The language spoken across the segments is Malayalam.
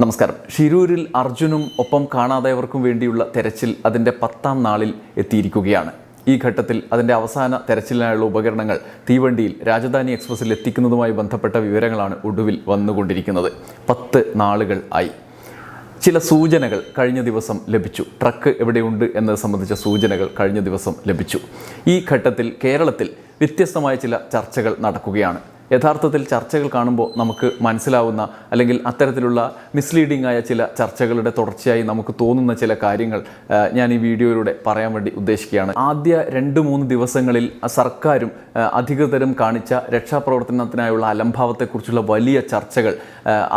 നമസ്കാരം. ഷിരൂരിൽ അർജുനും ഒപ്പം കാണാതായവർക്കും വേണ്ടിയുള്ള തെരച്ചിൽ അതിന്റെ പത്താം നാളിൽ എത്തിയിരിക്കുകയാണ്. ഈ ഘട്ടത്തിൽ അതിന്റെ അവസാന തെരച്ചിലിനായുള്ള ഉപകരണങ്ങൾ തീവണ്ടിയിൽ രാജധാനി എക്സ്പ്രസ്സിൽ എത്തിക്കുന്നതുമായി ബന്ധപ്പെട്ട വിവരങ്ങളാണ് ഒടുവിൽ വന്നുകൊണ്ടിരിക്കുന്നത്. പത്ത് നാളുകൾ ആയി. ചില സൂചനകൾ കഴിഞ്ഞ ദിവസം ലഭിച്ചു. ട്രക്ക് എവിടെയുണ്ട് എന്നത് സംബന്ധിച്ച സൂചനകൾ കഴിഞ്ഞ ദിവസം ലഭിച്ചു. ഈ ഘട്ടത്തിൽ കേരളത്തിൽ വ്യത്യസ്തമായ ചില ചർച്ചകൾ നടക്കുകയാണ്. യഥാർത്ഥത്തിൽ ചർച്ചകൾ കാണുമ്പോൾ നമുക്ക് മനസ്സിലാവുന്ന അല്ലെങ്കിൽ അത്തരത്തിലുള്ള മിസ്ലീഡിംഗ് ആയ ചില ചർച്ചകളുടെ തുടർച്ചയായി നമുക്ക് തോന്നുന്ന ചില കാര്യങ്ങൾ ഞാൻ ഈ വീഡിയോയിലൂടെ പറയാൻ വേണ്ടി ഉദ്ദേശിക്കുകയാണ്. ആദ്യ രണ്ട് മൂന്ന് ദിവസങ്ങളിൽ സർക്കാരും അധികൃതരും കാണിച്ച രക്ഷാപ്രവർത്തനത്തിനായുള്ള അലംഭാവത്തെക്കുറിച്ചുള്ള വലിയ ചർച്ചകൾ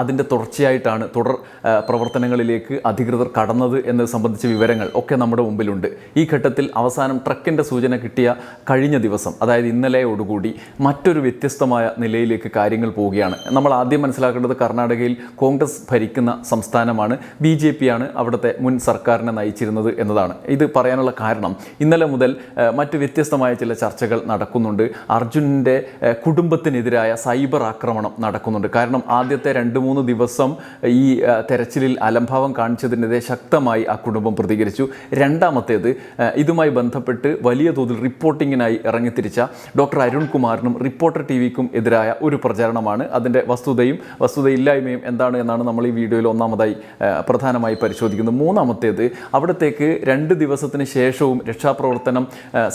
അതിന്റെ തുടർച്ചയായിട്ടാണ് തുടർ പ്രവർത്തനങ്ങളിലേക്ക് അധികൃതർ കടന്നത് എന്നത് സംബന്ധിച്ച വിവരങ്ങൾ ഒക്കെ നമ്മുടെ മുമ്പിലുണ്ട്. ഈ ഘട്ടത്തിൽ അവസാനം ട്രക്കിന്റെ സൂചന കിട്ടിയ കഴിഞ്ഞ ദിവസം അതായത് ഇന്നലെയോടുകൂടി മറ്റൊരു വ്യത്യസ്തമായ നിലയിലേക്ക് കാര്യങ്ങൾ പോവുകയാണ്. നമ്മൾ ആദ്യം മനസ്സിലാക്കേണ്ടത് കർണാടകയിൽ കോൺഗ്രസ് ഭരിക്കുന്ന സംസ്ഥാനമാണ്. ബി ജെ പി ആണ് അവിടുത്തെ മുൻ സർക്കാരിനെ നയിച്ചിരുന്നത് എന്നതാണ്. ഇത് പറയാനുള്ള കാരണം ഇന്നലെ മുതൽ മറ്റ് വ്യത്യസ്തമായ ചില ചർച്ചകൾ നടക്കുന്നുണ്ട്. അർജുനന്റെ കുടുംബത്തിനെതിരായ സൈബർ ആക്രമണം നടക്കുന്നുണ്ട്. കാരണം ആദ്യത്തെ രണ്ട് മൂന്ന് ദിവസം ഈ തെരച്ചിലിൽ അലംഭാവം കാണിച്ചതിനെതിരെ ശക്തമായി ആ കുടുംബം പ്രതികരിച്ചു. രണ്ടാമത്തേത് ഇതുമായി ബന്ധപ്പെട്ട് വലിയ തോതിൽ റിപ്പോർട്ടിങ്ങിനായി ഇറങ്ങിത്തിരിച്ച ഡോക്ടർ അരുൺകുമാറിനും റിപ്പോർട്ടർ ടി വിക്കും ഒരു പ്രചാരണമാണ്. അതിന്റെ വസ്തുതയും വസ്തുതയില്ലായ്മയും എന്താണ് എന്നാണ് നമ്മൾ ഈ വീഡിയോയിൽ ഒന്നാമതായി പ്രധാനമായി പരിശോധിക്കുന്നത്. മൂന്നാമത്തേത് അവിടത്തേക്ക് രണ്ട് ദിവസത്തിന് ശേഷവും രക്ഷാപ്രവർത്തനം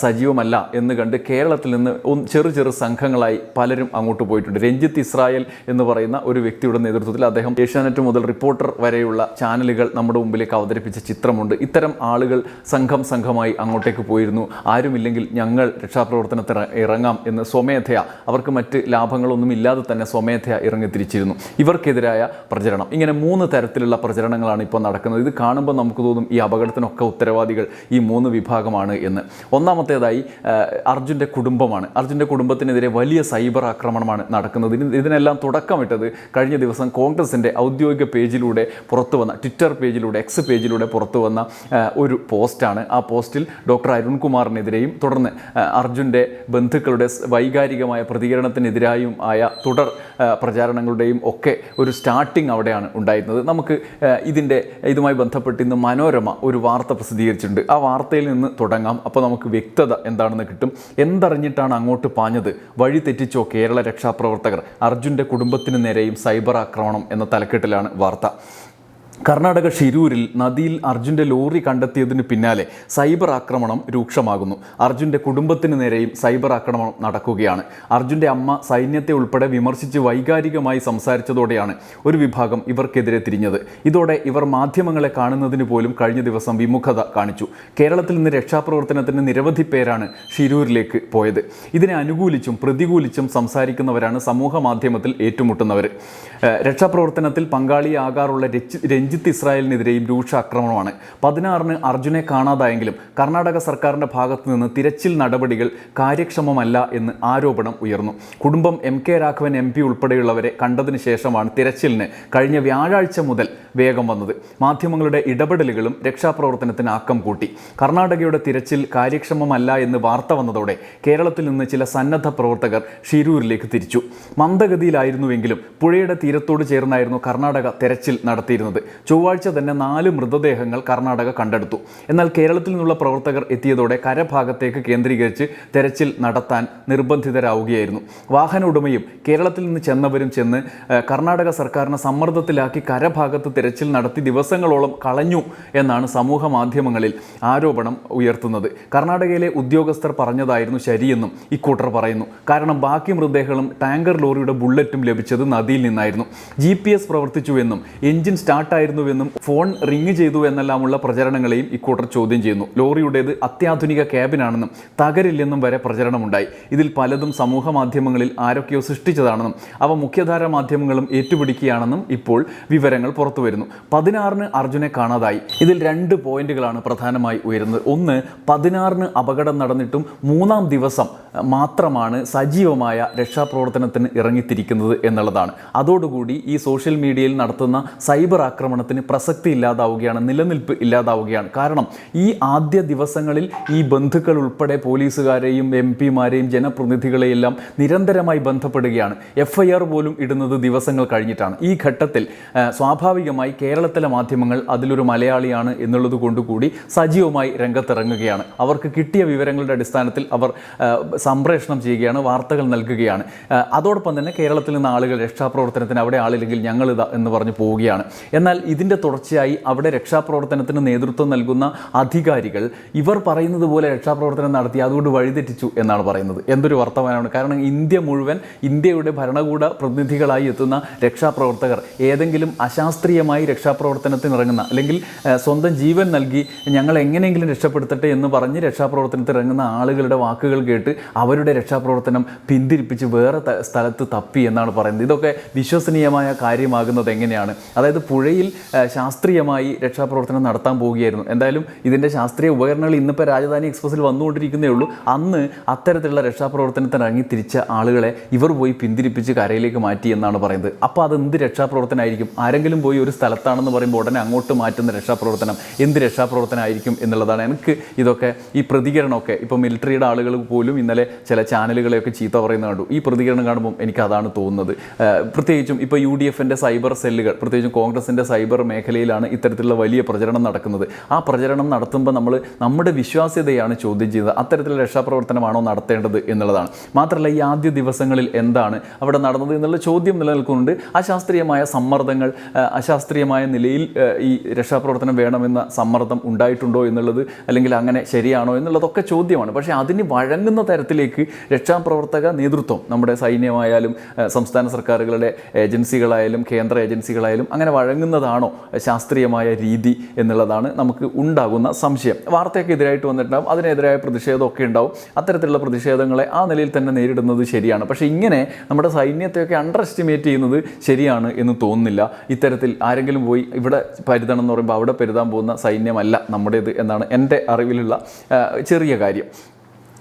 സജീവമല്ല എന്ന് കണ്ട് കേരളത്തിൽ നിന്ന് ചെറു ചെറു സംഘങ്ങളായി പലരും അങ്ങോട്ട് പോയിട്ടുണ്ട്. രഞ്ജിത്ത് ഇസ്രായേൽ എന്ന് പറയുന്ന ഒരു വ്യക്തിയുടെ നേതൃത്വത്തിൽ അദ്ദേഹം ഏഷ്യാനെറ്റ് മുതൽ റിപ്പോർട്ടർ വരെയുള്ള ചാനലുകൾ നമ്മുടെ മുമ്പിലേക്ക് അവതരിപ്പിച്ച ചിത്രമുണ്ട്. ഇത്തരം ആളുകൾ സംഘം സംഘമായി അങ്ങോട്ടേക്ക് പോയിരുന്നു. ആരുമില്ലെങ്കിൽ ഞങ്ങൾ രക്ഷാപ്രവർത്തനത്തിന് ഇറങ്ങാം എന്ന് സ്വമേധയ അവർക്ക് മറ്റ് ലാഭങ്ങളൊന്നും ഇല്ലാതെ തന്നെ സ്വമേധയ ഇറങ്ങിത്തിരിച്ചിരുന്നു ഇവർക്കെതിരായ പ്രചരണം. ഇങ്ങനെ മൂന്ന് തരത്തിലുള്ള പ്രചരണങ്ങളാണ് ഇപ്പോൾ നടക്കുന്നത്. ഇത് കാണുമ്പോൾ നമുക്ക് തോന്നും ഈ അപകടത്തിനൊക്കെ ഉത്തരവാദികൾ ഈ മൂന്ന് വിഭാഗമാണ് എന്ന്. ഒന്നാമത്തേതായി അർജുന്റെ കുടുംബമാണ്. അർജുന്റെ കുടുംബത്തിനെതിരെ വലിയ സൈബർ ആക്രമണമാണ് നടക്കുന്നത്. ഇതിന് ഇതിനെല്ലാം തുടക്കമിട്ടത് കഴിഞ്ഞ ദിവസം കോൺഗ്രസിന്റെ ഔദ്യോഗിക പേജിലൂടെ പുറത്തു വന്ന ട്വിറ്റർ പേജിലൂടെ എക്സ് പേജിലൂടെ പുറത്തു വന്ന ഒരു പോസ്റ്റാണ്. ആ പോസ്റ്റിൽ ഡോക്ടർ അരുൺകുമാറിനെതിരെയും തുടർന്ന് അർജുന്റെ ബന്ധുക്കളുടെ വൈകാരികമായ പ്രതികരണത്തിനെതിരായും ആയ തുടർ പ്രചാരണങ്ങളുടെയും ഒക്കെ ഒരു സ്റ്റാർട്ടിംഗ് അവിടെയാണ് ഉണ്ടായിരുന്നത്. നമുക്ക് ഇതിന്റെ ഇതുമായി ബന്ധപ്പെട്ട് ഇന്ന് മനോരമ ഒരു വാർത്ത പ്രസിദ്ധീകരിച്ചിട്ടുണ്ട്. ആ വാർത്തയിൽ നിന്ന് തുടങ്ങാം. അപ്പോൾ നമുക്ക് വ്യക്തത എന്താണെന്ന് കിട്ടും. എന്തറിഞ്ഞിട്ടാണ് അങ്ങോട്ട് പാഞ്ഞത്? വഴി തെറ്റിച്ചോ കേരള രക്ഷാപ്രവർത്തകർ? അർജുന്റെ കുടുംബത്തിന് നേരെയും സൈബർ ആക്രമണം എന്ന തലക്കെട്ടിലാണ് വാർത്ത. കർണാടക ഷിരൂരിൽ നദിയിൽ അർജുന്റെ ലോറി കണ്ടെത്തിയതിന് പിന്നാലെ സൈബർ ആക്രമണം രൂക്ഷമാകുന്നു. അർജുന്റെ കുടുംബത്തിന് നേരെയും സൈബർ ആക്രമണം നടക്കുകയാണ്. അർജുന്റെ അമ്മ സൈന്യത്തെ ഉൾപ്പെടെ വിമർശിച്ച് വൈകാരികമായി സംസാരിച്ചതോടെയാണ് ഒരു വിഭാഗം ഇവർക്കെതിരെ തിരിഞ്ഞത്. ഇതോടെ ഇവർ മാധ്യമങ്ങളെ കാണുന്നതിന് പോലും കഴിഞ്ഞ ദിവസം വിമുഖത കാണിച്ചു. കേരളത്തിൽ നിന്ന് രക്ഷാപ്രവർത്തനത്തിന് നിരവധി പേരാണ് ഷിരൂരിലേക്ക് പോയത്. ഇതിനെ അനുകൂലിച്ചും പ്രതികൂലിച്ചും സംസാരിക്കുന്നവരാണ് സമൂഹ മാധ്യമത്തിൽ ഏറ്റുമുട്ടുന്നവർ. രക്ഷാപ്രവർത്തനത്തിൽ പങ്കാളിയാകാറുള്ള രച്ചി- രഞ്ജിത്ത് ഇസ്രായേലിനെതിരെയും രൂക്ഷ ആക്രമണമാണ്. പതിനാറിന് അർജുനെ കാണാതായെങ്കിലും കർണാടക സർക്കാരിന്റെ ഭാഗത്തു നിന്ന് തിരച്ചിൽ നടപടികൾ കാര്യക്ഷമമല്ല എന്ന് ആരോപണം ഉയർന്നു. കുടുംബം M K Raghavan M P ഉൾപ്പെടെയുള്ളവരെ കണ്ടതിന് ശേഷമാണ് തിരച്ചിലിന് കഴിഞ്ഞ വ്യാഴാഴ്ച മുതൽ വേഗം വന്നത്. മാധ്യമങ്ങളുടെ ഇടപെടലുകളും രക്ഷാപ്രവർത്തനത്തിന് ആക്കം കൂട്ടി. കർണാടകയുടെ തിരച്ചിൽ കാര്യക്ഷമമല്ല എന്ന് വാർത്ത വന്നതോടെ കേരളത്തിൽ നിന്ന് ചില സന്നദ്ധ പ്രവർത്തകർ ഷിരൂരിലേക്ക് തിരിച്ചു. മന്ദഗതിയിലായിരുന്നുവെങ്കിലും പുഴയുടെ തീരത്തോട് ചേർന്നായിരുന്നു കർണാടക തെരച്ചിൽ നടത്തിയിരുന്നത്. ചൊവ്വാഴ്ച തന്നെ നാല് മൃതദേഹങ്ങൾ കർണാടക കണ്ടെടുത്തു. എന്നാൽ കേരളത്തിൽ നിന്നുള്ള പ്രവർത്തകർ എത്തിയതോടെ കരഭാഗത്തേക്ക് കേന്ദ്രീകരിച്ച് തെരച്ചിൽ നടത്താൻ നിർബന്ധിതരാവുകയായിരുന്നു. വാഹന ഉടമയും കേരളത്തിൽ നിന്ന് ചെന്നവരും ചെന്ന് കർണാടക സർക്കാരിനെ സമ്മർദ്ദത്തിലാക്കി കരഭാഗത്ത് തെരച്ചിൽ നടത്തി ദിവസങ്ങളോളം കളഞ്ഞു എന്നാണ് സമൂഹ മാധ്യമങ്ങളിൽ ആരോപണം ഉയർത്തുന്നത്. കർണാടകയിലെ ഉദ്യോഗസ്ഥർ പറഞ്ഞതായിരുന്നു ശരിയെന്നും ഇക്കൂട്ടർ പറയുന്നു. കാരണം ബാക്കി മൃതദേഹങ്ങളും ടാങ്കർ ലോറിയുടെ ബുള്ളറ്റും ലഭിച്ചത് നദിയിൽ നിന്നായിരുന്നു. ജി പ്രവർത്തിച്ചുവെന്നും എഞ്ചിൻ സ്റ്റാർട്ടായിരുന്നുവെന്നും ഫോൺ റിങ് ചെയ്തു എന്നെല്ലാമുള്ള പ്രചരണങ്ങളെയും ഇക്കൂട്ടർ ചോദ്യം ചെയ്യുന്നു. ലോറിയുടേത് അത്യാധുനിക ക്യാബിനാണെന്നും തകരില്ലെന്നും വരെ പ്രചരണമുണ്ടായി. ഇതിൽ പലതും സമൂഹ മാധ്യമങ്ങളിൽ ആരൊക്കെയോ സൃഷ്ടിച്ചതാണെന്നും അവ മുഖ്യധാര മാധ്യമങ്ങളും ഏറ്റുപിടിക്കുകയാണെന്നും ഇപ്പോൾ വിവരങ്ങൾ പുറത്തു വരുന്നു പതിനാറിന് അർജുനെ കാണാതായി. ഇതിൽ രണ്ട് പോയിന്റുകളാണ് പ്രധാനമായി ഉയരുന്നത്. ഒന്ന് പതിനാറിന് അപകടം നടന്നിട്ടും മൂന്നാം ദിവസം മാത്രമാണ് സജീവമായ രക്ഷാപ്രവർത്തനത്തിന് ഇറങ്ങിത്തിരിക്കുന്നത് എന്നുള്ളതാണ്. അതോടുകൂടി ഈ സോഷ്യൽ മീഡിയയിൽ നടത്തുന്ന സൈബർ ആക്രമണം ആരോപണത്തിന് പ്രസക്തി ഇല്ലാതാവുകയാണ് നിലനിൽപ്പ് ഇല്ലാതാവുകയാണ്. കാരണം ഈ ആദ്യ ദിവസങ്ങളിൽ ഈ ബന്ധുക്കൾ ഉൾപ്പെടെ പോലീസുകാരെയും എം പിമാരെയും ജനപ്രതിനിധികളെയെല്ലാം നിരന്തരമായി ബന്ധപ്പെടുകയാണ്. എഫ് ഐ ആർ പോലും ഇടുന്നത് ദിവസങ്ങൾ കഴിഞ്ഞിട്ടാണ്. ഈ ഘട്ടത്തിൽ സ്വാഭാവികമായി കേരളത്തിലെ മാധ്യമങ്ങൾ അതിലൊരു മലയാളിയാണ് എന്നുള്ളത് കൊണ്ടുകൂടി സജീവമായി രംഗത്തിറങ്ങുകയാണ്. അവർക്ക് കിട്ടിയ വിവരങ്ങളുടെ അടിസ്ഥാനത്തിൽ അവർ സംപ്രേഷണം ചെയ്യുകയാണ് വാർത്തകൾ നൽകുകയാണ്. അതോടൊപ്പം തന്നെ കേരളത്തിൽ നിന്ന് ആളുകൾ രക്ഷാപ്രവർത്തനത്തിന് അവിടെ ആളില്ലെങ്കിൽ ഞങ്ങളിതാ എന്ന് പറഞ്ഞു പോവുകയാണ്. എന്നാൽ ഇതിന്റെ തുടർച്ചയായി അവിടെ രക്ഷാപ്രവർത്തനത്തിന് നേതൃത്വം നൽകുന്ന അധികാരികൾ ഇവർ പറയുന്നത് പോലെ രക്ഷാപ്രവർത്തനം നടത്തി അതുകൊണ്ട് വഴിതെറ്റിച്ചു എന്നാണ് പറയുന്നത്. എന്തൊരു വർത്തമാനമാണ്. കാരണം ഇന്ത്യ മുഴുവൻ ഇന്ത്യയുടെ ഭരണകൂട പ്രതിനിധികളായി എത്തുന്ന രക്ഷാപ്രവർത്തകർ ഏതെങ്കിലും അശാസ്ത്രീയമായി രക്ഷാപ്രവർത്തനത്തിന് ഇറങ്ങുന്ന അല്ലെങ്കിൽ സ്വന്തം ജീവൻ നൽകി ഞങ്ങൾ എങ്ങനെയെങ്കിലും രക്ഷപ്പെടുത്തട്ടെ എന്ന് പറഞ്ഞ് രക്ഷാപ്രവർത്തനത്തിൽ ഇറങ്ങുന്ന ആളുകളുടെ വാക്കുകൾ കേട്ട് അവരുടെ രക്ഷാപ്രവർത്തനം പിന്തിരിപ്പിച്ച് വേറെ സ്ഥലത്ത് തപ്പി എന്നാണ് പറയുന്നത്. ഇതൊക്കെ വിശ്വസനീയമായ കാര്യമാകുന്നത് എങ്ങനെയാണ്? അതായത് പുഴയിൽ ശാസ്ത്രീയമായി രക്ഷാപ്രവർത്തനം നടത്താൻ പോവുകയായിരുന്നു. എന്തായാലും ഇതിന്റെ ശാസ്ത്രീയ ഉപകരണങ്ങൾ ഇന്നിപ്പോൾ രാജധാനി എക്സ്പ്രസ്സിൽ വന്നുകൊണ്ടിരിക്കുന്നേ ഉള്ളൂ. അന്ന് അത്തരത്തിലുള്ള രക്ഷാപ്രവർത്തനത്തിന് ഇറങ്ങി തിരിച്ച ആളുകളെ ഇവർ പോയി പിന്തിരിപ്പിച്ച് കരയിലേക്ക് മാറ്റി എന്നാണ് പറയുന്നത്. അപ്പോൾ അത് എന്ത് രക്ഷാപ്രവർത്തനമായിരിക്കും ആരെങ്കിലും പോയി ഒരു സ്ഥലത്താണെന്ന് പറയുമ്പോൾ ഉടനെ അങ്ങോട്ട് മാറ്റുന്ന രക്ഷാപ്രവർത്തനം എന്ത് രക്ഷാപ്രവർത്തനമായിരിക്കും എന്നുള്ളതാണ് എനിക്ക് ഇതൊക്കെ ഈ പ്രതികരണമൊക്കെ. ഇപ്പോൾ മിലിറ്ററിയുടെ ആളുകൾ പോലും ഇന്നലെ ചില ചാനലുകളെയൊക്കെ ചീത്ത പറയുന്ന കണ്ടു. ഈ പ്രതികരണം കാണുമ്പോൾ എനിക്ക് അതാണ് തോന്നുന്നത്. പ്രത്യേകിച്ചും ഇപ്പോൾ യു ഡി എഫിന്റെ സൈബർ സെല്ലുകൾ പ്രത്യേകിച്ചും കോൺഗ്രസിന്റെ മേഖലയിലാണ് ഇത്തരത്തിലുള്ള വലിയ പ്രചരണം നടക്കുന്നത്. ആ പ്രചരണം നടത്തുമ്പോൾ നമ്മൾ നമ്മുടെ വിശ്വാസ്യതയാണ് ചോദ്യം ചെയ്തത് അത്തരത്തിലുള്ള രക്ഷാപ്രവർത്തനമാണോ നടത്തേണ്ടത് എന്നുള്ളതാണ്. മാത്രമല്ല ഈ ആദ്യ ദിവസങ്ങളിൽ എന്താണ് അവിടെ നടന്നത് എന്നുള്ള ചോദ്യം നിലനിൽക്കുന്നുണ്ട്. അശാസ്ത്രീയമായ സമ്മർദ്ദങ്ങൾ അശാസ്ത്രീയമായ നിലയിൽ ഈ രക്ഷാപ്രവർത്തനം വേണമെന്ന സമ്മർദ്ദം ഉണ്ടായിട്ടുണ്ടോ എന്നുള്ളത് അല്ലെങ്കിൽ അങ്ങനെ ശരിയാണോ എന്നുള്ളതൊക്കെ ചോദ്യമാണ്. പക്ഷേ അതിന് വഴങ്ങുന്ന തരത്തിലേക്ക് രക്ഷാപ്രവർത്തക നേതൃത്വം നമ്മുടെ സൈന്യമായാലും സംസ്ഥാന സർക്കാരുകളുടെ ഏജൻസികളായാലും കേന്ദ്ര ഏജൻസികളായാലും അങ്ങനെ വഴങ്ങുന്നതാണോ. ശാസ്ത്രീയമായ രീതി എന്നുള്ളതാണ് നമുക്ക് ഉണ്ടാകുന്ന സംശയം. വാർത്തയൊക്കെ എതിരായിട്ട് വന്നിട്ടുണ്ടാകും അതിനെതിരായ പ്രതിഷേധമൊക്കെ ഉണ്ടാവും. അത്തരത്തിലുള്ള പ്രതിഷേധങ്ങളെ ആ നിലയിൽ തന്നെ നേരിടുന്നത് ശരിയാണ്. പക്ഷേ ഇങ്ങനെ നമ്മുടെ സൈന്യത്തെയൊക്കെ അണ്ടർ എസ്റ്റിമേറ്റ് ചെയ്യുന്നത് ശരിയാണ് എന്ന് തോന്നുന്നില്ല. ഇത്തരത്തിൽ ആരെങ്കിലും പോയി ഇവിടെ പരുതണം എന്ന് പറയുമ്പോൾ അവിടെ പരുതാൻ പോകുന്ന സൈന്യമല്ല നമ്മുടേത് എന്നാണ് എന്റെ അറിവിലുള്ള ചെറിയ കാര്യം.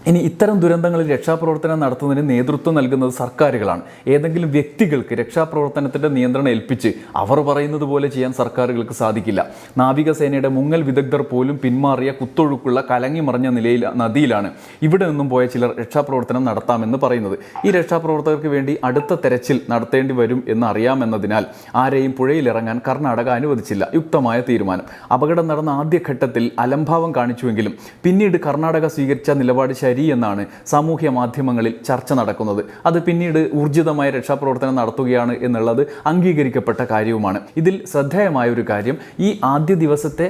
ഇനി ഇത്തരം ദുരന്തങ്ങളിൽ രക്ഷാപ്രവർത്തനം നടത്തുന്നതിന് നേതൃത്വം നൽകുന്നത് സർക്കാരുകളാണ്. ഏതെങ്കിലും വ്യക്തികൾക്ക് രക്ഷാപ്രവർത്തനത്തിന്റെ നിയന്ത്രണം ഏൽപ്പിച്ച് അവർ പറയുന്നത് പോലെ ചെയ്യാൻ സർക്കാരുകൾക്ക് സാധിക്കില്ല. നാവികസേനയുടെ മുങ്ങൽ വിദഗ്ധർ പോലും പിന്മാറിയ കുത്തൊഴുക്കുള്ള കലങ്ങി മറിഞ്ഞ നിലയിൽ നദിയിലാണ് ഇവിടെ നിന്നും പോയ ചിലർ രക്ഷാപ്രവർത്തനം നടത്താമെന്ന് പറയുന്നത്. ഈ രക്ഷാപ്രവർത്തകർക്ക് വേണ്ടി അടുത്ത തെരച്ചിൽ നടത്തേണ്ടി വരും എന്നറിയാമെന്നതിനാൽ ആരെയും പുഴയിലിറങ്ങാൻ കർണാടക അനുവദിച്ചില്ല. യുക്തമായ തീരുമാനം. അപകടം നടന്ന ആദ്യഘട്ടത്തിൽ അലംഭാവം കാണിച്ചുവെങ്കിലും പിന്നീട് കർണാടക സ്വീകരിച്ച നിലപാട് ശരിയെന്നാണ് സാമൂഹ്യ മാധ്യമങ്ങളിൽ ചർച്ച നടക്കുന്നത്. അത് പിന്നീട് ഊർജിതമായ രക്ഷാപ്രവർത്തനം നടത്തുകയാണ് എന്നുള്ളത് അംഗീകരിക്കപ്പെട്ട കാര്യവുമാണ്. ഇതിൽ ശ്രദ്ധേയമായ ഒരു കാര്യം ഈ ആദ്യ ദിവസത്തെ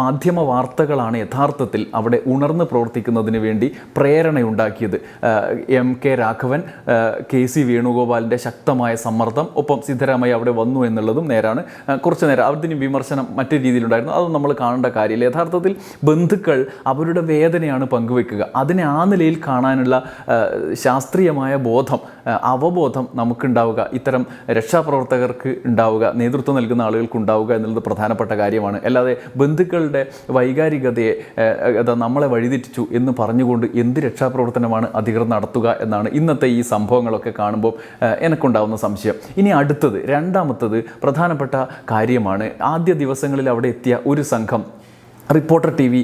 മാധ്യമ വാർത്തകളാണ് യഥാർത്ഥത്തിൽ അവിടെ ഉണർന്ന് പ്രവർത്തിക്കുന്നതിന് വേണ്ടി പ്രേരണയുണ്ടാക്കിയത്. M K Raghavan K C വേണുഗോപാലിന്റെ ശക്തമായ സമ്മർദ്ദം ഒപ്പം സിദ്ധരാമയ്യ അവിടെ വന്നു എന്നുള്ളതും നേരാണ്. കുറച്ച് നേരം അതിന് വിമർശനം മറ്റു രീതിയിലുണ്ടായിരുന്നു. അത് നമ്മൾ കാണേണ്ട കാര്യമില്ല. യഥാർത്ഥത്തിൽ ബന്ധുക്കൾ അവരുടെ വേദനയാണ് പങ്കുവെക്കുക. അതിനെ ആ നിലയിൽ കാണാനുള്ള ശാസ്ത്രീയമായ ബോധം അവബോധം നമുക്കുണ്ടാവുക. ഇത്തരം രക്ഷാപ്രവർത്തകർക്ക് ഉണ്ടാവുക നേതൃത്വം നൽകുന്ന ആളുകൾക്ക് ഉണ്ടാവുക എന്നുള്ളത് പ്രധാനപ്പെട്ട കാര്യമാണ്. അല്ലാതെ ബന്ധുക്കളുടെ വൈകാരികതയെ അതാ നമ്മളെ വഴിതെറ്റിച്ചു എന്ന് പറഞ്ഞുകൊണ്ട് എന്ത് രക്ഷാപ്രവർത്തനമാണ് അധികൃതർ നടത്തുക എന്നാണ് ഇന്നത്തെ ഈ സംഭവങ്ങളൊക്കെ കാണുമ്പോൾ എനിക്കുണ്ടാവുന്ന സംശയം. ഇനി അടുത്തത് രണ്ടാമത്തത് പ്രധാനപ്പെട്ട കാര്യമാണ്. ആദ്യ ദിവസങ്ങളിൽ അവിടെ എത്തിയ ഒരു സംഘം reporter T V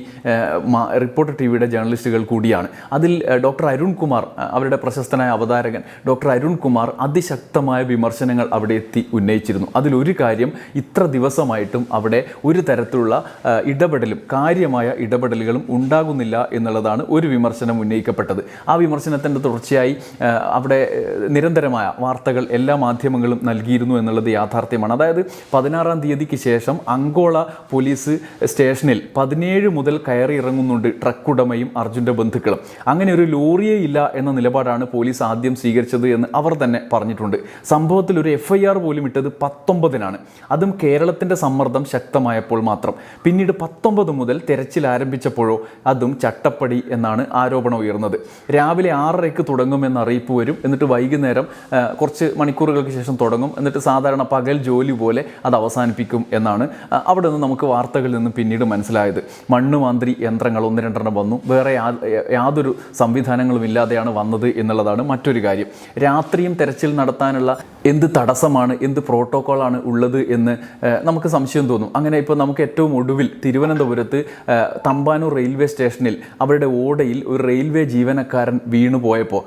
reporter T വിയുടെ ജേർണലിസ്റ്റുകൾ കൂടിയാണ്. അതിൽ ഡോക്ടർ അരുൺ കുമാർ അവരുടെ പ്രശസ്തനായ അവതാരകൻ ഡോക്ടർ അരുൺ കുമാർ അതിശക്തമായ വിമർശനങ്ങൾ അവിടെ എത്തി ഉന്നയിച്ചിരുന്നു. അതിലൊരു കാര്യം ഇത്ര ദിവസമായിട്ടും അവിടെ ഒരു തരത്തിലുള്ള ഇടപെടലും കാര്യമായ ഇടപെടലുകളും ഉണ്ടാകുന്നില്ല എന്നുള്ളതാണ് ഒരു വിമർശനം ഉന്നയിക്കപ്പെട്ടത്. ആ വിമർശനത്തിന്റെ തുടർച്ചയായി അവിടെ നിരന്തരമായ വാർത്തകൾ എല്ലാ മാധ്യമങ്ങളും നൽകിയിരുന്നു എന്നുള്ളത് യാഥാർത്ഥ്യമാണ്. അതായത് പതിനാറാം തീയതിക്ക് ശേഷം അങ്കോള പോലീസ് സ്റ്റേഷനിൽ പതിനേഴ് മുതൽ കയറി ഇറങ്ങുന്നുണ്ട് ട്രക്ക് ഉടമയും അർജുന്റെ ബന്ധുക്കളും. അങ്ങനെ ഒരു ലോറിയേ ഇല്ല എന്ന നിലപാടാണ് പോലീസ് ആദ്യം സ്വീകരിച്ചത് എന്ന് അവർ തന്നെ പറഞ്ഞിട്ടുണ്ട്. സംഭവത്തിൽ ഒരു എഫ് ഐ ആർ പോലും ഇട്ടത് പത്തൊമ്പതിനാണ്. അതും കേരളത്തിന്റെ സമ്മർദ്ദം ശക്തമായപ്പോൾ മാത്രം. പിന്നീട് പത്തൊമ്പത് മുതൽ തെരച്ചിൽ ആരംഭിച്ചപ്പോഴോ അതും ചട്ടപ്പടി എന്നാണ് ആരോപണം ഉയർന്നത്. രാവിലെ ആറരയ്ക്ക് തുടങ്ങുമെന്ന് അറിയിപ്പ് വരും. എന്നിട്ട് വൈകുന്നേരം കുറച്ച് മണിക്കൂറുകൾക്ക് ശേഷം തുടങ്ങും. എന്നിട്ട് സാധാരണ പകൽ ജോലി പോലെ അത് അവസാനിപ്പിക്കും എന്നാണ് അവിടെ നിന്ന് നമുക്ക് വാർത്തകളിൽ നിന്ന് പിന്നീട് മനസ്സിലാക്കുന്നത് മനസ്സിലായത്. മണ്ണ് മാന്ത്രി യന്ത്രങ്ങൾ ഒന്ന് രണ്ടെണ്ണം വന്നു. വേറെ യാതൊരു സംവിധാനങ്ങളും ഇല്ലാതെയാണ് വന്നത് എന്നുള്ളതാണ് മറ്റൊരു കാര്യം. രാത്രിയും തെരച്ചിൽ നടത്താനുള്ള എന്ത് തടസ്സമാണ് എന്ത് പ്രോട്ടോക്കോളാണ് ഉള്ളത് എന്ന് നമുക്ക് സംശയം തോന്നും. അങ്ങനെ ഇപ്പോൾ നമുക്ക് ഏറ്റവും ഒടുവിൽ തിരുവനന്തപുരത്ത് തമ്പാനൂർ റെയിൽവേ സ്റ്റേഷനിൽ അവരുടെ ഓടയിൽ ഒരു റെയിൽവേ ജീവനക്കാരൻ വീണു പോയപ്പോൾ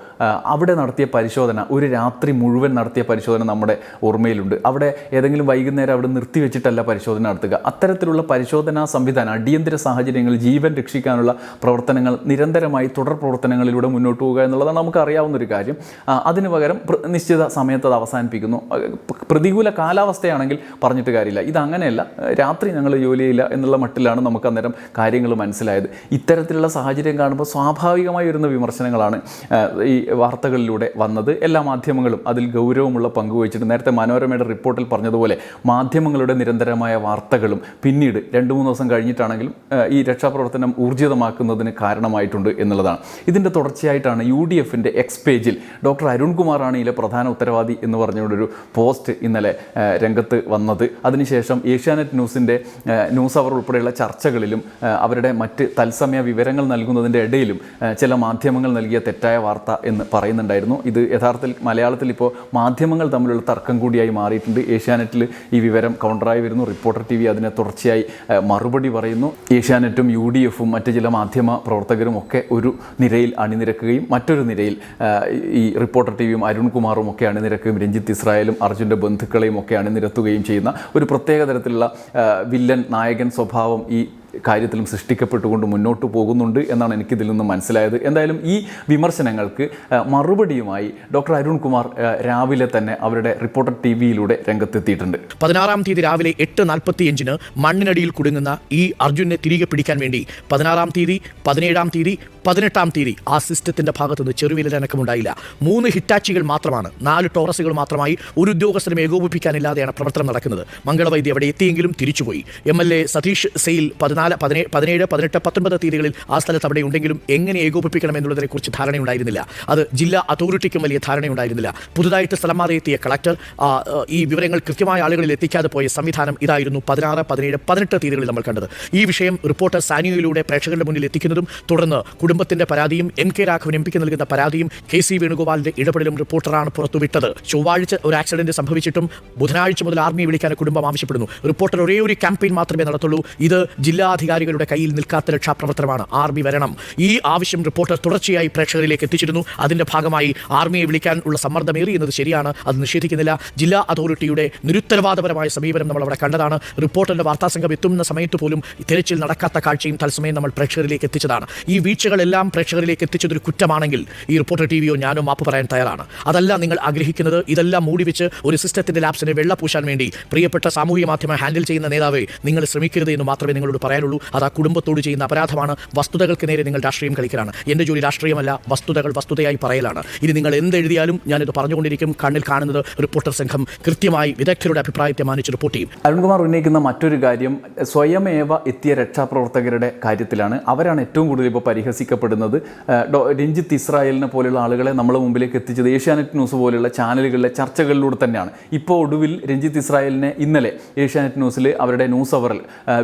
അവിടെ നടത്തിയ പരിശോധന ഒരു രാത്രി മുഴുവൻ നടത്തിയ പരിശോധന നമ്മുടെ ഓർമ്മയിലുണ്ട്. അവിടെ ഏതെങ്കിലും വൈകുന്നേരം അവിടെ നിർത്തിവെച്ചിട്ടല്ല പരിശോധന നടത്തുക. അത്തരത്തിലുള്ള പരിശോധനാ സംവിധാനം അടിയന്തര സാഹചര്യങ്ങളിൽ ജീവൻ രക്ഷിക്കാനുള്ള പ്രവർത്തനങ്ങൾ നിരന്തരമായി തുടർ പ്രവർത്തനങ്ങളിലൂടെ മുന്നോട്ട് പോകുക എന്നുള്ളതാണ് നമുക്ക് അറിയാവുന്ന ഒരു കാര്യം. അതിനു പകരം നിശ്ചിത സമയത്ത് അത് അവസാനിപ്പിക്കുന്നു. പ്രതികൂല കാലാവസ്ഥയാണെങ്കിൽ പറഞ്ഞിട്ട് കാര്യമില്ല. ഇതങ്ങനെയല്ല. രാത്രി ഞങ്ങൾ ജോലി ചെയ്യില്ല എന്നുള്ള മട്ടിലാണ് നമുക്ക് അന്നേരം കാര്യങ്ങൾ മനസ്സിലായത്. ഇത്തരത്തിലുള്ള സാഹചര്യം കാണുമ്പോൾ സ്വാഭാവികമായി വരുന്ന വിമർശനങ്ങളാണ്. ഈ വാർത്തകളിലൂടെ വന്നത്. എല്ലാ മാധ്യമങ്ങളും അതിൽ ഗൗരവമുള്ള പങ്ക് വഹിച്ചിട്ട് നേരത്തെ മനോരമയുടെ റിപ്പോർട്ടിൽ പറഞ്ഞതുപോലെ മാധ്യമങ്ങളുടെ നിരന്തരമായ വാർത്തകളും പിന്നീട് രണ്ട് മൂന്ന് ദിവസം കഴിഞ്ഞിട്ടാണെങ്കിലും ഈ രക്ഷാപ്രവർത്തനം ഊർജിതമാക്കുന്നതിന് കാരണമായിട്ടുണ്ട് എന്നുള്ളതാണ്. ഇതിന്റെ തുടർച്ചയായിട്ടാണ് യു ഡി എഫിന്റെ എക്സ് പേജിൽ ഡോക്ടർ അരുൺകുമാറാണ് ഇതിലെ പ്രധാന ഉത്തരവാദി എന്ന് പറഞ്ഞുകൊണ്ടൊരു പോസ്റ്റ് ഇന്നലെ രംഗത്ത് വന്നത്. അതിനുശേഷം ഏഷ്യാനെറ്റ് ന്യൂസിന്റെ ന്യൂസ് അവർ ഉൾപ്പെടെയുള്ള ചർച്ചകളിലും അവരുടെ മറ്റ് തത്സമയ വിവരങ്ങൾ നൽകുന്നതിന്റെ ഇടയിലും ചില മാധ്യമങ്ങൾ നൽകിയ തെറ്റായ വാർത്ത എന്ന് പറയുന്നുണ്ടായിരുന്നു. ഇത് യഥാർത്ഥത്തിൽ മലയാളത്തിൽ ഇപ്പോൾ മാധ്യമങ്ങൾ തമ്മിലുള്ള തർക്കം കൂടിയായി മാറിയിട്ടുണ്ട്. ഏഷ്യാനെറ്റിൽ ഈ വിവരം കൗണ്ടറായി വരുന്നു. റിപ്പോർട്ടർ ടി വി അതിനെ തുടർച്ചയായി മറുപടി പറയുന്നു. ഏഷ്യാനെറ്റും യു ഡി എഫും മറ്റ് ചില മാധ്യമ പ്രവർത്തകരും ഒക്കെ ഒരു നിരയിൽ അണിനിരക്കുകയും മറ്റൊരു നിരയിൽ ഈ റിപ്പോർട്ടർ ടി വിയും അരുൺകുമാറും ഒക്കെ അണിനിരക്കുകയും രഞ്ജിത്ത് ഇസ്രായേലും അർജുന്റെ ബന്ധുക്കളെയും ഒക്കെ അണിനിരത്തുകയും ചെയ്യുന്ന ഒരു പ്രത്യേക തരത്തിലുള്ള വില്ലൻ നായകൻ സ്വഭാവം ഈ കാര്യത്തിലും സൃഷ്ടിക്കപ്പെട്ടുകൊണ്ട് മുന്നോട്ട് പോകുന്നുണ്ട് എന്നാണ് എനിക്കിതിൽ നിന്ന് മനസ്സിലായത്. എന്തായാലും ഈ വിമർശനങ്ങൾക്ക് മറുപടിയുമായി ഡോക്ടർ അരുൺകുമാർ കുമാർ രാവിലെ തന്നെ അവരുടെ റിപ്പോർട്ടർ ടി വിയിലൂടെ രംഗത്തെത്തിയിട്ടുണ്ട്. പതിനാറാം തീയതി രാവിലെ എട്ട് നാൽപ്പത്തിയഞ്ചിന് മണ്ണിനടിയിൽ കുടുങ്ങുന്ന ഈ അർജുനെ തിരികെ പിടിക്കാൻ വേണ്ടി പതിനാറാം തീയതി പതിനേഴാം തീയതി പതിനെട്ടാം തീയതി ആ സിസ്റ്റത്തിന്റെ ഭാഗത്തുനിന്ന് ചെറുവിലനക്കമുണ്ടായില്ല മൂന്ന് ഹിറ്റാച്ചികൾ മാത്രമാണ് നാല് ടോറസുകൾ മാത്രമായി ഒരു ഉദ്യോഗസ്ഥരും ഏകോപിപ്പിക്കാനില്ലാതെയാണ് പ്രവർത്തനം നടക്കുന്നത്. മംഗളവൈദ്യ അവിടെ എത്തിയെങ്കിലും തിരിച്ചുപോയി. M L A Satish Sail പതിനാല് പതിനേഴ് പതിനേഴ് പതിനെട്ട് പത്തൊൻപത് തീയതികളിൽ ആ സ്ഥലത്ത് അവിടെ ഉണ്ടെങ്കിലും എങ്ങനെ ഏകോപിപ്പിക്കണം എന്നുള്ളതിനെക്കുറിച്ച് ധാരണയുണ്ടായിരുന്നില്ല. അത് ജില്ലാ അതോറിറ്റിക്കും വലിയ ധാരണയുണ്ടായിരുന്നില്ല. പുതുതായിട്ട് സ്ഥലം മാറി എത്തിയ കളക്ടർ ഈ വിവരങ്ങൾ കൃത്യമായ ആളുകളിൽ എത്തിക്കാതെ പോയ സംവിധാനം ഇതായിരുന്നു പതിനാറ് പതിനേഴ് പതിനെട്ട് തീയതികളിൽ നമ്മൾ കണ്ടത്. ഈ വിഷയം റിപ്പോർട്ടർ സാനിയോയിലൂടെ പ്രേക്ഷകരുടെ മുന്നിൽ എത്തിക്കുന്നതും തുടർന്ന് കുടുംബത്തിന്റെ പരാതിയും എം കെ രാഘവൻ എം പിക്ക് നൽകുന്ന പരാതിയും കെ സി വേണുഗോപാലിന്റെ ഇടപെടലും റിപ്പോർട്ടറാണ് പുറത്തുവിട്ടത്. ചൊവ്വാഴ്ച ഒരു ആക്സിഡന്റ് സംഭവിച്ചിട്ടും ബുധനാഴ്ച മുതൽ ആർമിയെ വിളിക്കാൻ കുടുംബം ആവശ്യപ്പെടുന്നു. റിപ്പോർട്ടർ ഒരേ ഒരു ക്യാമ്പയിൻ മാത്രമേ നടത്തുള്ളൂ. ഇത് ജില്ലാധികാരികളുടെ കയ്യിൽ നിൽക്കാത്ത രക്ഷാപ്രവർത്തനമാണ്. ആർമി വരണം. ഈ ആവശ്യം റിപ്പോർട്ടർ തുടർച്ചയായി പ്രേക്ഷകരിലേക്ക് എത്തിച്ചിരുന്നു. അതിന്റെ ഭാഗമായി ആർമിയെ വിളിക്കാൻ ഉള്ള സമ്മർദ്ദമേറി എന്നത് ശരിയാണ്. അത് നിഷേധിക്കുന്നില്ല. ജില്ലാ അതോറിറ്റിയുടെ നിരുത്തരവാദപരമായ സമീപനം നമ്മൾ അവിടെ കണ്ടതാണ്. റിപ്പോർട്ടറിന്റെ വാർത്താസംഘം എത്തുന്ന സമയത്ത് പോലും തിരച്ചിൽ നടക്കാത്ത കാഴ്ചയും തത്സമയം നമ്മൾ പ്രേക്ഷകരിലേക്ക് എത്തിച്ചതാണ്. ഈ വീഴ്ചകളെല്ലാം പ്രേക്ഷകരിലേക്ക് എത്തിച്ചതൊരു കുറ്റമാണെങ്കിൽ ഈ റിപ്പോർട്ടർ ടി വിയോ ഞാനോ മാപ്പ് പറയാൻ തയ്യാറാണ്. അതല്ല നിങ്ങൾ ആഗ്രഹിക്കുന്നത്. ഇതെല്ലാം മൂടിവെച്ച് ഒരു സിസ്റ്റത്തിന്റെ ലാപ്സിനെ വെള്ള പൂശാൻ വേണ്ടി പ്രിയപ്പെട്ട സാമൂഹ്യ മാധ്യമ ഹാൻഡിൽ ചെയ്യുന്ന നേതാവെ നിങ്ങൾ ശ്രമിക്കരുത് എന്ന് മാത്രമേ നിങ്ങളോട് പറയാനുള്ളൂ അത് ആ കുടുംബത്തോട് ചെയ്യുന്ന അപരാധമാണ്. വസ്തുതകൾക്ക് നേരെ നിങ്ങൾ രാഷ്ട്രീയം കളിക്കലാണ്. എന്റെ ജോലി രാഷ്ട്രീയമല്ല വസ്തുതകൾ വസ്തുതയായി പറയലാണ്. ഇനി നിങ്ങൾ എന്തെഴുതിയാലും ഞാനിത് പറഞ്ഞുകൊണ്ടിരിക്കും. കണ്ണിൽ കാണുന്നത് റിപ്പോർട്ടർ സംഘം കൃത്യമായി വിദഗ്ധരുടെ അഭിപ്രായത്തെ മാനിച്ച് റിപ്പോർട്ട് ചെയ്യും. അരുൺകുമാർ ഉന്നയിക്കുന്ന മറ്റൊരു കാര്യം സ്വയമേവ എത്തിയ രക്ഷാപ്രവർത്തകരുടെ കാര്യത്തിലാണ്. അവരാണ് ഏറ്റവും കൂടുതൽ ഇപ്പോൾ പരിഹസിക്കപ്പെടുന്നത്. രഞ്ജിത്ത് ഇസ്രായേലിനെ പോലെയുള്ള ആളുകളെ നമ്മളെ മുമ്പിലേക്ക് എത്തിച്ചത് ഏഷ്യാനെറ്റ് ന്യൂസ് പോലെയുള്ള ചാനലുകളിലെ ചർച്ചകളിലൂടെ തന്നെയാണ്. ഇപ്പോൾ ഒടുവിൽ രഞ്ജിത്ത് ഇസ്രായേലിനെ ഇന്നലെ ഏഷ്യാനെറ്റ് ന്യൂസിൽ അവരുടെ ന്യൂസ് അവറിൽ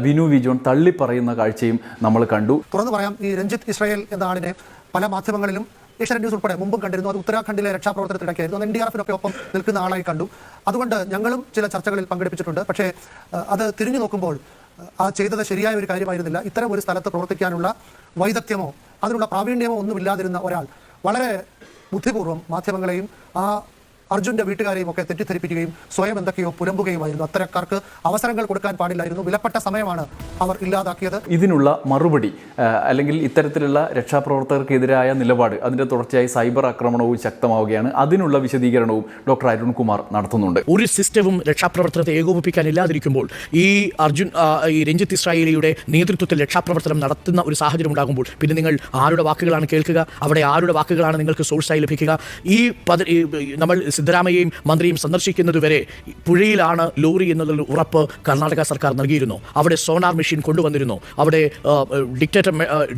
വിനു വിജോൺ തള്ളിപ്പറയുന്ന കാഴ്ചയും നമ്മൾ കണ്ടു. തുറന്നു പറയാം ഈ രഞ്ജിത്ത് ഇസ്രായേൽ എന്ന ആളിനെ പല മാധ്യമങ്ങളിലും ഏഷ്യാനെറ്റ് ന്യൂസ് ഉൾപ്പെടെ മുമ്പും കണ്ടിരുന്നു. അത് ഉത്തരാഖണ്ഡിലെ രക്ഷാപ്രവർത്തനത്തിനിടയ്ക്കായിരുന്നു. അത് എൻ ഡി ആർ എഫിനൊക്കെ ഒപ്പം നിൽക്കുന്ന ആളായി കണ്ടു. അതുകൊണ്ട് ഞങ്ങളും ചില ചർച്ചകളിൽ പങ്കെടുപ്പിച്ചിട്ടുണ്ട്. പക്ഷേ അത് തിരിഞ്ഞു നോക്കുമ്പോൾ ആ ചെയ്തത് ശരിയായ ഒരു കാര്യമായിരുന്നില്ല. ഇത്തരം ഒരു സ്ഥലത്ത് പ്രവർത്തിക്കാനുള്ള വൈദഗ്ധ്യമോ അതിനുള്ള പ്രാവീണ്യമോ ഒന്നുമില്ലാതിരുന്ന ഒരാൾ വളരെ ബുദ്ധിപൂർവം മാധ്യമങ്ങളെയും ആ അർജുന്റെ വീട്ടുകാരെയും ഒക്കെ തെറ്റിദ്ധരിപ്പിക്കുകയും സ്വയം എന്തൊക്കെയോ പുലമ്പുകയുമായിരുന്നു. അത്തരക്കാർക്ക് അവസരങ്ങൾ കൊടുക്കാൻ പാടില്ലായിരുന്നു. വിലപ്പെട്ട സമയമാണ് അവർ ഇല്ലാതാക്കിയത്. ഇതിനുള്ള മറുപടി അല്ലെങ്കിൽ ഇത്തരത്തിലുള്ള രക്ഷാപ്രവർത്തകർക്കെതിരായ നിലപാട് അതിന്റെ തുടർച്ചയായി സൈബർ ആക്രമണവും ശക്തമാവുകയാണ്. അതിനുള്ള വിശദീകരണവും ഡോക്ടർ അരുൺകുമാർ നടത്തുന്നുണ്ട്. ഒരു സിസ്റ്റവും രക്ഷാപ്രവർത്തനത്തെ ഏകോപിപ്പിക്കാനില്ലാതിരിക്കുമ്പോൾ ഈ അർജുൻ ഈ രഞ്ജിത്ത് ഇസ്രായേലിയുടെ നേതൃത്വത്തിൽ രക്ഷാപ്രവർത്തനം നടത്തുന്ന ഒരു സാഹചര്യം ഉണ്ടാകുമ്പോൾ പിന്നെ നിങ്ങൾ ആരുടെ വാക്കുകളാണ് കേൾക്കുക? അവിടെ ആരുടെ വാക്കുകളാണ് നിങ്ങൾക്ക് സോഴ്സായി ലഭിക്കുക? ഈ നമ്മൾ സിദ്ധരാമയ്യയും മന്ത്രിയും സന്ദർശിക്കുന്നതുവരെ പുഴയിലാണ് ലോറി എന്നുള്ള ഉറപ്പ് കർണാടക സർക്കാർ നൽകിയിരുന്നു. അവിടെ സോണാർ മെഷീൻ കൊണ്ടുവന്നിരുന്നു. അവിടെ detector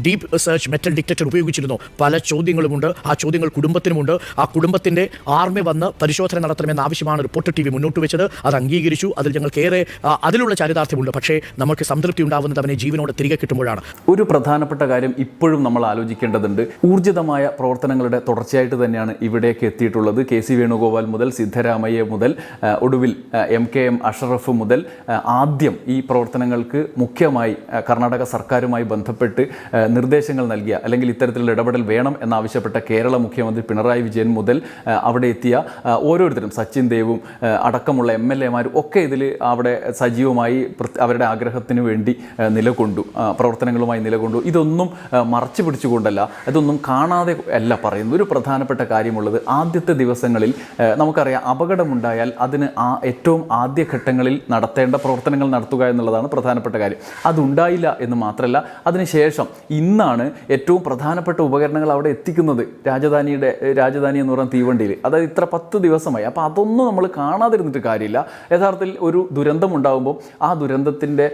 deep search metal detector ഉപയോഗിച്ചിരുന്നു. പല ചോദ്യങ്ങളുമുണ്ട്. ആ ചോദ്യങ്ങൾ കുടുംബത്തിനുമുണ്ട്. ആ കുടുംബത്തിന്റെ ആർമി വന്ന് പരിശോധന നടത്തണമെന്ന ആവശ്യമാണ് റിപ്പോർട്ടർ ടി വി മുന്നോട്ട് വെച്ചത്. അത് അംഗീകരിച്ചു. അതിൽ ഞങ്ങൾക്കേറെ അതിലുള്ള ചാരിതാർത്ഥ്യമുണ്ട്. പക്ഷേ നമുക്ക് സംതൃപ്തി ഉണ്ടാവുന്നത് അവനെ ജീവനോട് തിരികെ കിട്ടുമ്പോഴാണ്. ഒരു പ്രധാനപ്പെട്ട കാര്യം ഇപ്പോഴും നമ്മൾ ആലോചിക്കേണ്ടതുണ്ട്. ഊർജിതമായ പ്രവർത്തനങ്ങളുടെ തുടർച്ചയായിട്ട് തന്നെയാണ് ഇവിടേക്ക് എത്തിയിട്ടുള്ളത്. കെ സി വേണുഗോപാൽ മുതൽ സിദ്ധരാമയ്യ മുതൽ ഒടുവിൽ എം കെ എം അഷറഫ് മുതൽ ആദ്യം ഈ പ്രവർത്തനങ്ങൾക്ക് മുഖ്യമായി കർണാടക സർക്കാരുമായി ബന്ധപ്പെട്ട് നിർദ്ദേശങ്ങൾ നൽകിയ അല്ലെങ്കിൽ ഇത്തരത്തിലുള്ള ഇടപെടൽ വേണം എന്നാവശ്യപ്പെട്ട കേരള മുഖ്യമന്ത്രി പിണറായി വിജയൻ മുതൽ അവിടെ എത്തിയ ഓരോരുത്തരും സച്ചിൻ ദേവും അടക്കമുള്ള എം എൽ എമാരും ഒക്കെ ഇതിൽ അവിടെ സജീവമായി അവരുടെ ആഗ്രഹത്തിന് വേണ്ടി നിലകൊണ്ടു പ്രവർത്തനങ്ങളുമായി നിലകൊണ്ടു. ഇതൊന്നും മറച്ചു പിടിച്ചുകൊണ്ടല്ല ഇതൊന്നും കാണാതെ അല്ല പറയുന്നത്. ഒരു പ്രധാനപ്പെട്ട കാര്യമുള്ളത് ആദ്യത്തെ ദിവസങ്ങളിൽ നമുക്കറിയാം അപകടമുണ്ടായാൽ അതിന് ആ ഏറ്റവും ആദ്യഘട്ടങ്ങളിൽ നടത്തേണ്ട പ്രവർത്തനങ്ങൾ നടത്തുക എന്നുള്ളതാണ് പ്രധാനപ്പെട്ട കാര്യം. അതുണ്ടായില്ല എന്ന് മാത്രമല്ല അതിനുശേഷം ഇന്നാണ് ഏറ്റവും പ്രധാനപ്പെട്ട ഉപകരണങ്ങൾ അവിടെ എത്തിക്കുന്നത് രാജധാനിയുടെ രാജധാനി എന്ന് പറയുന്ന തീവണ്ടിയിൽ. അതായത് ഇത്ര പത്ത് ദിവസമായി. അപ്പോൾ അതൊന്നും നമ്മൾ കാണാതിരുന്നിട്ട് കാര്യമില്ല. യഥാർത്ഥത്തിൽ ഒരു ദുരന്തം ഉണ്ടാകുമ്പോൾ ആ ദുരന്തത്തിന്റെ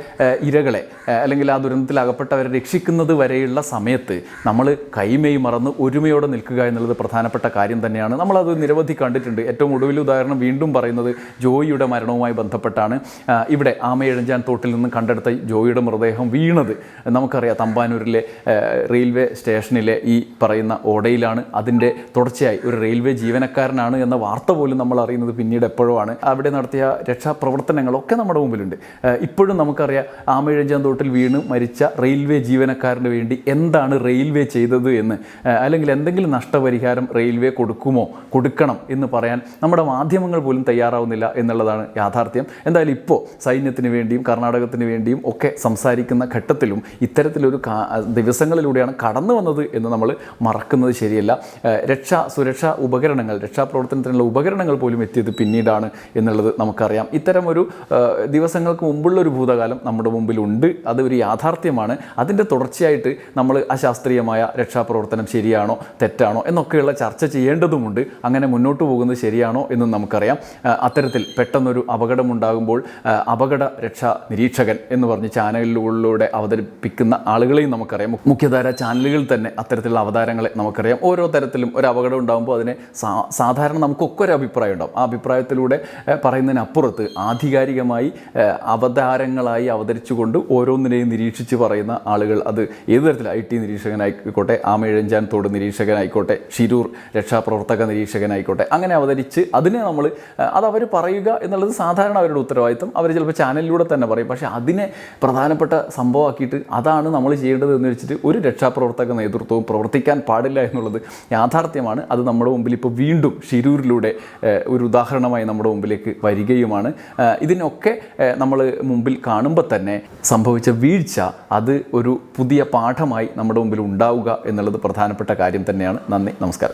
ഇരകളെ അല്ലെങ്കിൽ ആ ദുരന്തത്തിൽ അകപ്പെട്ടവരെ രക്ഷിക്കുന്നത് വരെയുള്ള സമയത്ത് നമ്മൾ കൈമേയി മറന്ന് ഒരുമയോടെ നിൽക്കുക എന്നുള്ളത് പ്രധാനപ്പെട്ട കാര്യം തന്നെയാണ്. നമ്മളത് നിരവധി കണ്ടിട്ടുണ്ട്. ഏറ്റവും ഒടുവിൽ ഉദാഹരണം വീണ്ടും പറയുന്നത് ജോയിയുടെ മരണവുമായി ബന്ധപ്പെട്ടാണ്. ഇവിടെ ആമയഴഞ്ചാൻ തോട്ടിൽ നിന്ന് കണ്ടെടുത്ത ജോയിയുടെ മൃതദേഹം വീണത്. നമുക്കറിയാം തമ്പാനൂരിലെ റെയിൽവേ സ്റ്റേഷനിലെ ഈ പറയുന്ന ഓടയിലാണ്. അതിന്റെ തുടർച്ചയായി ഒരു റെയിൽവേ ജീവനക്കാരനാണ് എന്ന വാർത്ത പോലും നമ്മൾ അറിയുന്നത് പിന്നീട് എപ്പോഴുമാണ് അവിടെ നടത്തിയ രക്ഷാപ്രവർത്തനങ്ങളൊക്കെ നമ്മുടെ മുമ്പിലുണ്ട്. ഇപ്പോഴും നമുക്കറിയാം ആമയഴഞ്ചാൻ തോട്ടിൽ വീണ് മരിച്ച റെയിൽവേ ജീവനക്കാരന് വേണ്ടി എന്താണ് റെയിൽവേ ചെയ്തത് എന്ന്. അല്ലെങ്കിൽ എന്തെങ്കിലും നഷ്ടപരിഹാരം റെയിൽവേ കൊടുക്കുമോ? കൊടുക്കണം എന്ന് പറയാൻ നമ്മുടെ മാധ്യമങ്ങൾ പോലും തയ്യാറാവുന്നില്ല എന്നുള്ളതാണ് യാഥാർത്ഥ്യം. എന്തായാലും ഇപ്പോൾ സൈന്യത്തിന് വേണ്ടിയും കർണാടകത്തിന് വേണ്ടിയും ഒക്കെ സംസാരിക്കുന്ന ഘട്ടത്തിലും ഇത്തരത്തിലൊരു ദിവസങ്ങളിലൂടെയാണ് കടന്നു വന്നത് എന്ന് നമ്മൾ മറക്കുന്നത് ശരിയല്ല. രക്ഷാ സുരക്ഷാ ഉപകരണങ്ങൾ രക്ഷാപ്രവർത്തനത്തിനുള്ള ഉപകരണങ്ങൾ പോലും എത്തിയത് പിന്നീടാണ് എന്നുള്ളത് നമുക്കറിയാം. ഇത്തരം ഒരു ദിവസങ്ങൾക്ക് മുമ്പുള്ള ഒരു ഭൂതകാലം നമ്മുടെ മുമ്പിലുണ്ട്. അത് ഒരു യാഥാർത്ഥ്യമാണ്. അതിന്റെ തുടർച്ചയായിട്ട് നമ്മൾ അശാസ്ത്രീയമായ രക്ഷാപ്രവർത്തനം ശരിയാണോ തെറ്റാണോ എന്നൊക്കെയുള്ള ചർച്ച ചെയ്യേണ്ടതുമുണ്ട്. അങ്ങനെ മുന്നോട്ട് പോകുന്നത് ശരിയാണോ എന്നും നമുക്കറിയാം. അത്തരത്തിൽ പെട്ടെന്നൊരു അപകടമുണ്ടാകുമ്പോൾ അപകട രക്ഷാ നിരീക്ഷകൻ എന്ന് പറഞ്ഞ് ചാനലുകളിലൂടെ അവതരിപ്പിക്കുന്ന ആളുകളെയും നമുക്കറിയാം. മുഖ്യധാര ചാനലുകൾ തന്നെ അത്തരത്തിലുള്ള അവതാരങ്ങളെ നമുക്കറിയാം. ഓരോ തരത്തിലും ഒരു അപകടം ഉണ്ടാകുമ്പോൾ അതിനെ സാധാരണ നമുക്കൊക്കെ ഒരു അഭിപ്രായം ഉണ്ടാവും. ആ അഭിപ്രായത്തിലൂടെ പറയുന്നതിനപ്പുറത്ത് ആധികാരികമായി അവതാരങ്ങളായി അവതരിച്ചുകൊണ്ട് ഓരോന്നിനെയും നിരീക്ഷിച്ച് പറയുന്ന ആളുകൾ അത് ഏത് തരത്തിൽ ഐ ടി നിരീക്ഷകനായിക്കോട്ടെ ആമയഴഞ്ചാൻ തോട് നിരീക്ഷകനായിക്കോട്ടെ ഷിരൂർ രക്ഷാപ്രവർത്തക നിരീക്ഷകനായിക്കോട്ടെ അങ്ങനെ അവതരിച്ച് അതിനെ നമ്മൾ അത് അവർ പറയുക എന്നുള്ളത് സാധാരണ അവരുടെ ഉത്തരവാദിത്തം അവർ ചിലപ്പോൾ ചാനലിലൂടെ തന്നെ പറയും. പക്ഷേ അതിനെ പ്രധാനപ്പെട്ട സംഭവമാക്കിയിട്ട് അതാണ് നമ്മൾ ചെയ്യേണ്ടത് എന്ന് വെച്ചിട്ട് ഒരു രക്ഷാപ്രവർത്തക നേതൃത്വവും പ്രവർത്തിക്കാൻ പാടില്ല എന്നുള്ളത് യാഥാർത്ഥ്യമാണ്. അത് നമ്മുടെ മുമ്പിൽ ഇപ്പോൾ വീണ്ടും ഷിരൂരിലൂടെ ഒരു ഉദാഹരണമായി നമ്മുടെ മുമ്പിലേക്ക് വരികയുമാണ്. ഇതിനൊക്കെ നമ്മൾ മുമ്പിൽ കാണുമ്പോൾ തന്നെ സംഭവിച്ച വീഴ്ച അത് ഒരു പുതിയ പാഠമായി നമ്മുടെ മുമ്പിൽ ഉണ്ടാവുക എന്നുള്ളത് പ്രധാനപ്പെട്ട കാര്യം തന്നെയാണ്. നന്ദി നമസ്കാരം.